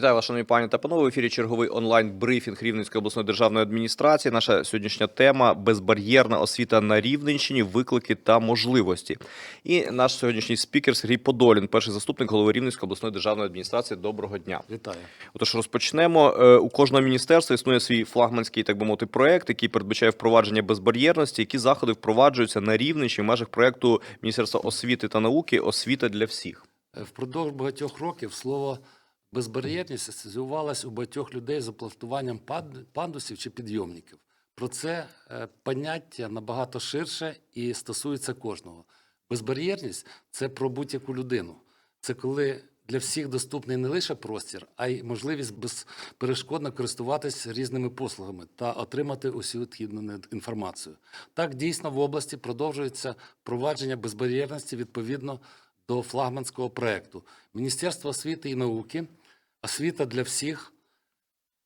Вітаю вас, шановні пані та панове. В ефірі черговий онлайн-брифінг Рівненської обласної державної адміністрації. Наша сьогоднішня тема безбар'єрна освіта на Рівненщині, виклики та можливості. І наш сьогоднішній спікер Сергій Подолін, перший заступник голови Рівненської обласної державної адміністрації. Доброго дня. Вітаю. Отож, розпочнемо. Е, У кожного міністерства існує свій флагманський, так би мовити, проект, який передбачає впровадження безбар'єрності. Які заходи впроваджуються на Рівненщині в межах проекту Міністерства освіти та науки Освіта для всіх. Е, Впродовж багатьох років слово безбар'єрність асоціювалось у багатьох людей з опластуванням пандусів чи підйомників. Про це е, поняття набагато ширше і стосується кожного. Безбар'єрність це про будь-яку людину. Це коли для всіх доступний не лише простір, а й можливість безперешкодно користуватися різними послугами та отримати усю необхідну інформацію. Так дійсно в області продовжується впровадження безбар'єрності відповідно до флагманського проекту. Міністерство освіти і науки, освіта для всіх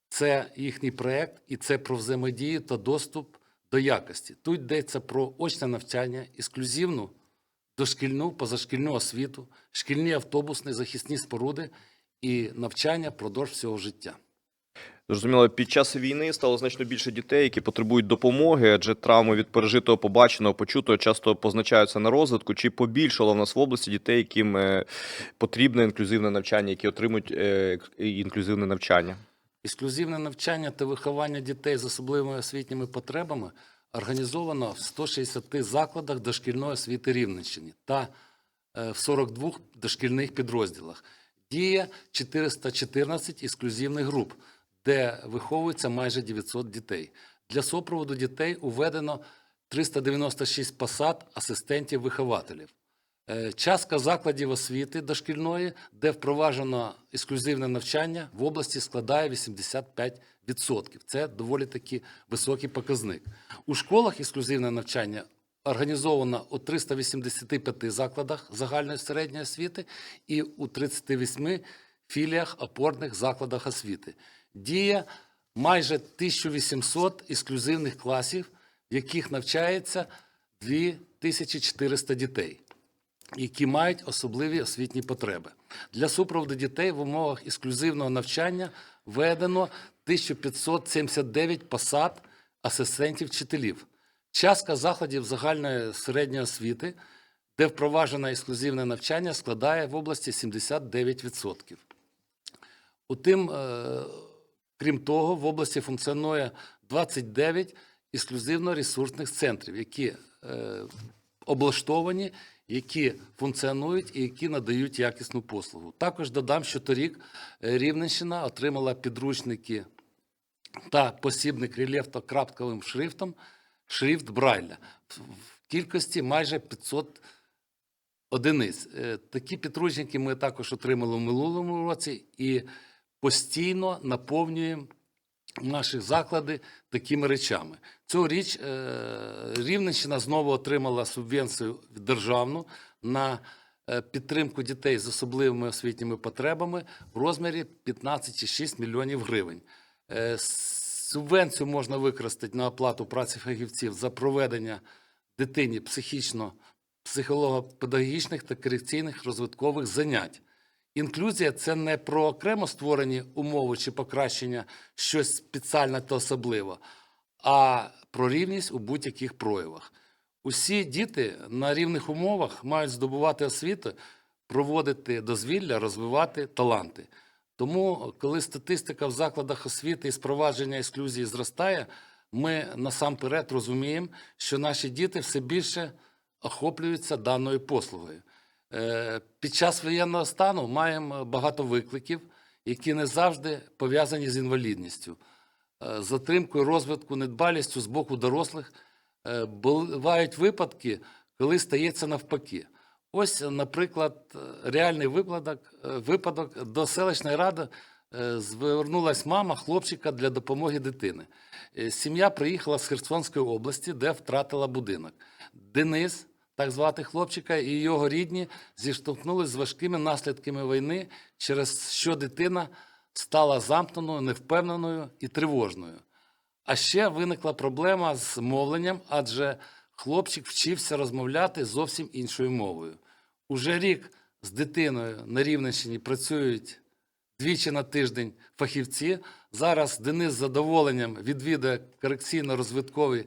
це їхній проєкт, і це про взаємодію та доступ до якості. Тут йдеться про очне навчання, ексклюзивну дошкільну, позашкільну освіту, шкільні автобусні захисні споруди і навчання впродовж всього життя. Зрозуміло, під час війни стало значно більше дітей, які потребують допомоги, адже травми від пережитого, побаченого, почутого часто позначаються на розвитку. Чи побільшало в нас в області дітей, яким е, потрібне інклюзивне навчання, які отримують е, інклюзивне навчання? Ексклюзивне навчання та виховання дітей з особливими освітніми потребами організовано в 160 закладах дошкільної освіти Рівненщини та е, в 42 дошкільних підрозділах. Діє 414 ексклюзивних груп, де виховується майже 900 дітей. Для супроводу дітей уведено 396 посад асистентів-вихователів. Е, Частка закладів освіти дошкільної, де впроваджено ексклюзивне навчання, в області складає 85%. Це доволі таки високий показник. У школах ексклюзивне навчання організовано у 385 закладах загальної середньої освіти і у 38 філіях опорних закладах освіти. Діє майже 1800 ексклюзивних класів, в яких навчається 2400 дітей які мають особливі освітні потреби. Для супроводу дітей в умовах ексклюзивного навчання введено 1579 посад асистентів вчителів. Частка закладів загальної середньої освіти, де впроваджено ексклюзивне навчання, складає в області 79%. Утим, е, крім того, в області функціонує 29 ексклюзивно-ресурсних центрів, які е, облаштовані, які функціонують і які надають якісну послугу. Також додам, що торік е, Рівненщина отримала підручники та посібник рельєфно-крапковим шрифтом шрифт Брайля в в кількості майже 500 одиниць. Е, Такі підручники ми також отримали в минулому році і постійно наповнюємо наші заклади такими речами. Цьогоріч е, Рівненщина знову отримала субвенцію державну на е, підтримку дітей з особливими освітніми потребами в розмірі 15,6 мільйонів гривень. Е, Субвенцію можна використати на оплату праці фахівців за проведення дитині психічно психолого-педагогічних та корекційних розвиткових занять. Інклюзія це не про окремо створені умови чи покращення щось спеціальне та особливе, а про рівність у будь-яких проявах. Усі діти на рівних умовах мають здобувати освіту, проводити дозвілля, розвивати таланти. Тому, коли статистика в закладах освіти і спровадження ексклюзії зростає, ми насамперед розуміємо, що наші діти все більше охоплюються даною послугою. Е, Під час воєнного стану маємо багато викликів, які не завжди пов'язані з інвалідністю, Е, затримкою розвитку, недбалістю з боку дорослих. Е, Бувають випадки, коли стається навпаки. Ось, наприклад, реальний випадок, випадок до селищної ради звернулась мама хлопчика для допомоги дитини. Сім'я приїхала з Херсонської області, де втратила будинок. Денис, так звати хлопчика, і його рідні зіштовхнулися з важкими наслідками війни, через що дитина стала замкненою, невпевненою і тривожною. А ще виникла проблема з мовленням, адже хлопчик вчився розмовляти зовсім іншою мовою. Уже рік з дитиною на Рівненщині працюють двічі на тиждень фахівці. Зараз Денис з задоволенням відвідує корекційно-розвиткові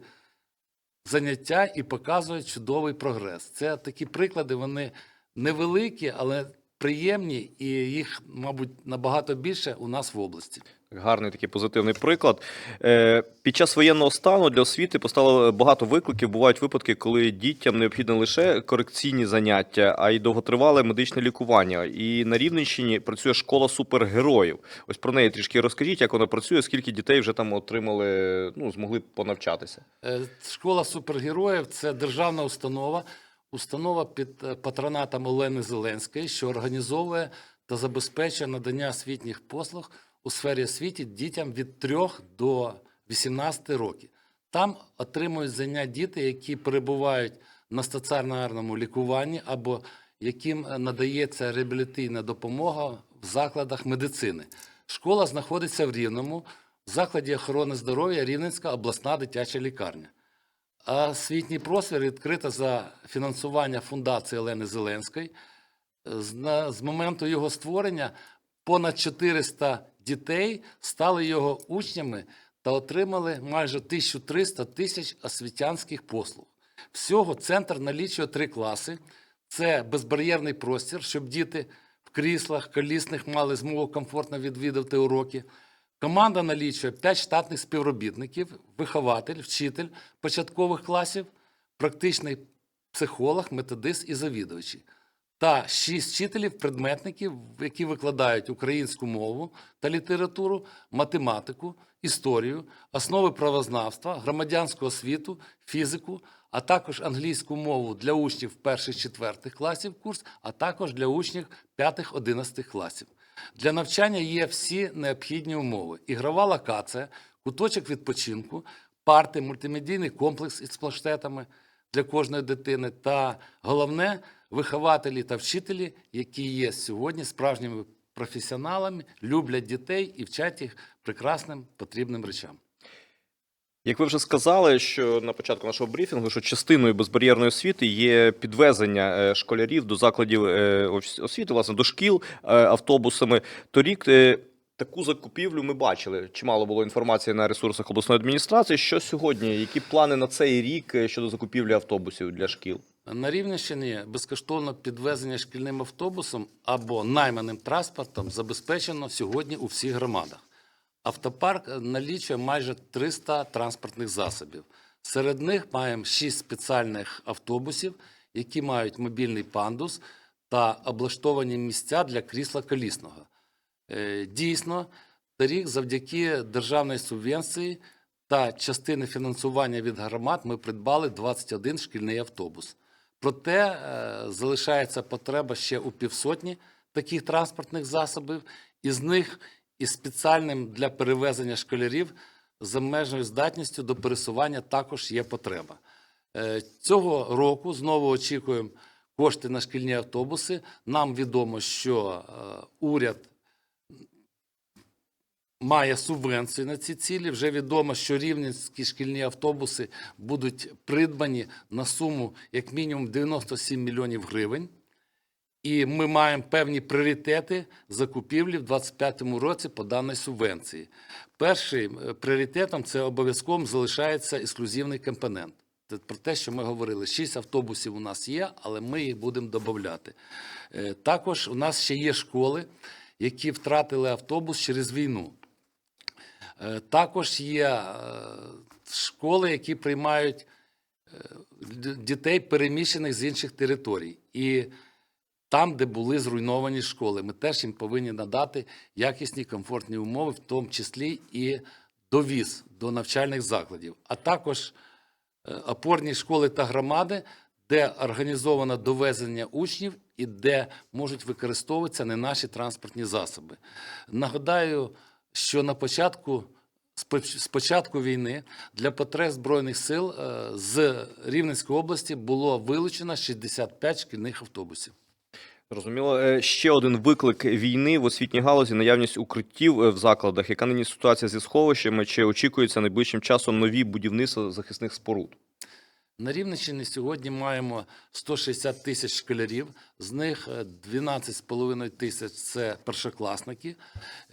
заняття і показує чудовий прогрес. Це такі приклади, вони невеликі, але приємні, і їх, мабуть, набагато більше у нас в області. Гарний такий позитивний приклад. Е, Під час воєнного стану для освіти постало багато викликів. Бувають випадки, коли дітям необхідно лише корекційні заняття, а й довготривале медичне лікування. І на Рівненщині працює школа супергероїв. Ось про неї трішки розкажіть, як вона працює, скільки дітей вже там отримали, ну змогли понавчатися. Е, Школа супергероїв це державна установа, установа під е, патронатом Олени Зеленської, що організовує та забезпечує надання освітніх послуг у сфері освіти дітям від 3 до 18 років. Там отримують заняття діти, які перебувають на стаціонарному лікуванні або яким е, надається реабілітаційна допомога в закладах медицини. Школа знаходиться в Рівному, в закладі охорони здоров'я Рівненська обласна дитяча лікарня. А освітній простір відкрито за фінансування фундації Олени Зеленської. З моменту його створення понад 400 дітей стали його учнями та отримали майже 1300 тисяч освітянських послуг. Всього центр налічує три класи: це безбар'єрний простір, щоб діти в кріслах колісних мали змогу комфортно відвідувати уроки. Команда налічує 5 штатних співробітників, вихователь, вчитель початкових класів, практичний психолог, методист і завідувачі. Та 6 вчителів-предметників, які викладають українську мову та літературу, математику, історію, основи правознавства, громадянську освіту, фізику, а також англійську мову для учнів перших-четвертих класів курс, а також для учнів п'ятих-одинадцятих класів. Для навчання є всі необхідні умови: ігрова локація, куточок відпочинку, парти, мультимедійний комплекс із планшетами для кожної дитини. Та головне вихователі та вчителі, які є сьогодні справжніми професіоналами, люблять дітей і вчать їх прекрасним потрібним речам. Як ви вже сказали, що на початку нашого брифінгу, що частиною безбар'єрної освіти є підвезення е, школярів до закладів е, освіти, власне, до шкіл е, автобусами. Торік таку закупівлю ми бачили. Чимало було інформації на ресурсах обласної адміністрації. Що сьогодні? Які плани на цей рік щодо закупівлі автобусів для шкіл? На Рівненщині безкоштовно підвезення шкільним автобусом або найманим транспортом забезпечено сьогодні у всіх громадах. Автопарк налічує майже 300 транспортних засобів. Серед них маємо 6 спеціальних автобусів, які мають мобільний пандус та облаштовані місця для крісла колісного. Е, Дійсно, торік завдяки державної субвенції та частини фінансування від громад ми придбали 21 шкільний автобус. Проте е, залишається потреба ще у півсотні таких транспортних засобів, із них із спеціальним для перевезення школярів з обмеженою здатністю до пересування також є потреба. Е, Цього року знову очікуємо кошти на шкільні автобуси. Нам відомо, що е, уряд має субвенцію на ці цілі. Вже відомо, що рівненські шкільні автобуси будуть придбані на суму як мінімум 97 мільйонів гривень. І ми маємо певні пріоритети закупівлі в 2025 році по даній субвенції. Першим е, пріоритетом це обов'язково залишається ексклюзивний компонент. Це про те, що ми говорили. Шість автобусів у нас є, але ми їх будемо додати. Е, Також у нас ще є школи, які втратили автобус через війну. Е, Також є е, школи, які приймають е, дітей, переміщених з інших територій. І там, де були зруйновані школи, ми теж їм повинні надати якісні комфортні умови, в тому числі і довіз до навчальних закладів, а також опорні школи та громади, де організовано довезення учнів і де можуть використовуватися не наші транспортні засоби. Нагадаю, що на початку з війни для потреб збройних сил е, з Рівненської області було вилучено 65 шкільних автобусів. Зрозуміло. Е, Ще один виклик війни в освітній галузі наявність укриттів е, в закладах. Яка нині ситуація зі сховищами? Чи очікується найближчим часом нові будівництва захисних споруд? На Рівненщині сьогодні маємо 160 тисяч школярів, з них е, 12,5 тисяч це першокласники.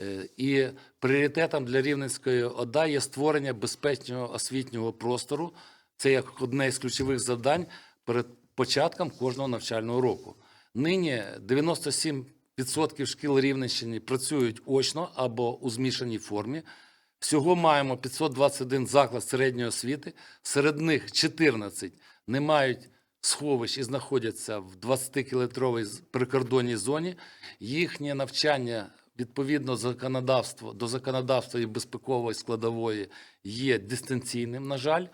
Е, І пріоритетом для Рівненської ОДА є створення безпечного освітнього простору. Це як одне з ключових завдань перед початком кожного навчального року. Нині 97% шкіл Рівненщини працюють очно або у змішаній формі. Всього маємо 521 заклад середньої освіти, серед них 14 не мають сховищ і знаходяться в 20-кілометровій з- прикордонній зоні. Їхнє навчання відповідно законодавство, до законодавства і безпекової складової є дистанційним, на жаль.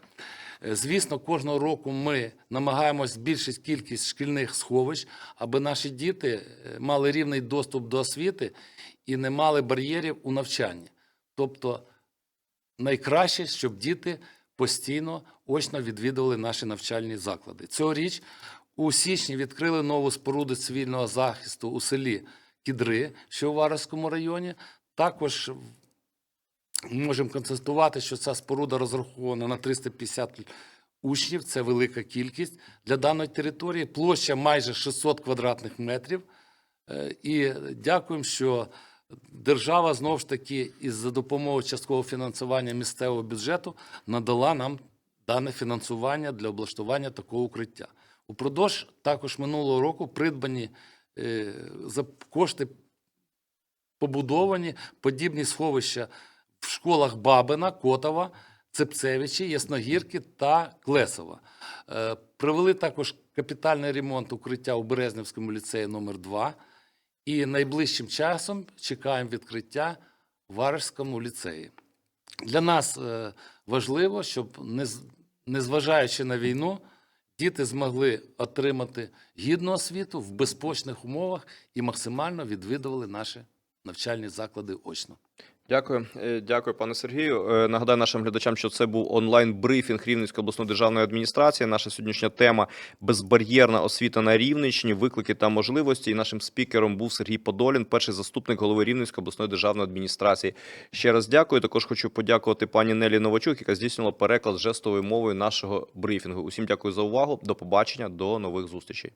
Е, Звісно, кожного року ми намагаємось збільшити кількість шкільних сховищ, аби наші діти е, мали рівний доступ до освіти і не мали бар'єрів у навчанні. Тобто найкраще, щоб діти постійно очно відвідували наші навчальні заклади. Цьогоріч у січні відкрили нову споруду цивільного захисту у селі Кідри, що у Варовському районі. Також можемо констатувати, що ця споруда розрахована на 350 учнів. Це велика кількість для даної території. Площа майже 600 квадратних метрів. Е, І дякуємо, що держава знову ж таки із за допомогою часткового фінансування місцевого бюджету надала нам дане фінансування для облаштування такого укриття. Упродовж також минулого року придбані е, за кошти побудовані подібні сховища в школах Бабина, Котова, Цепцевичі, Ясногірки та Клесова. Е, Провели також капітальний ремонт укриття у Березнівському ліцеї номер 2 і найближчим часом чекаємо відкриття в Варежському ліцеї. Для нас е, важливо, щоб незважаючи на війну, діти змогли отримати гідну освіту в безпечних умовах і максимально відвідували наші навчальні заклади очно. Дякую, Е, дякую, пане Сергію. Е, Нагадаю нашим глядачам, що це був онлайн-брифінг Рівненської обласної державної адміністрації. Наша сьогоднішня тема безбар'єрна освіта на Рівненщині, виклики та можливості. І нашим спікером був Сергій Подолін, перший заступник голови Рівненської обласної державної адміністрації. Ще раз дякую. Також хочу подякувати пані Нелі Новачук, яка здійснила переклад жестовою мовою нашого брифінгу. Усім дякую за увагу. До побачення, до нових зустрічей.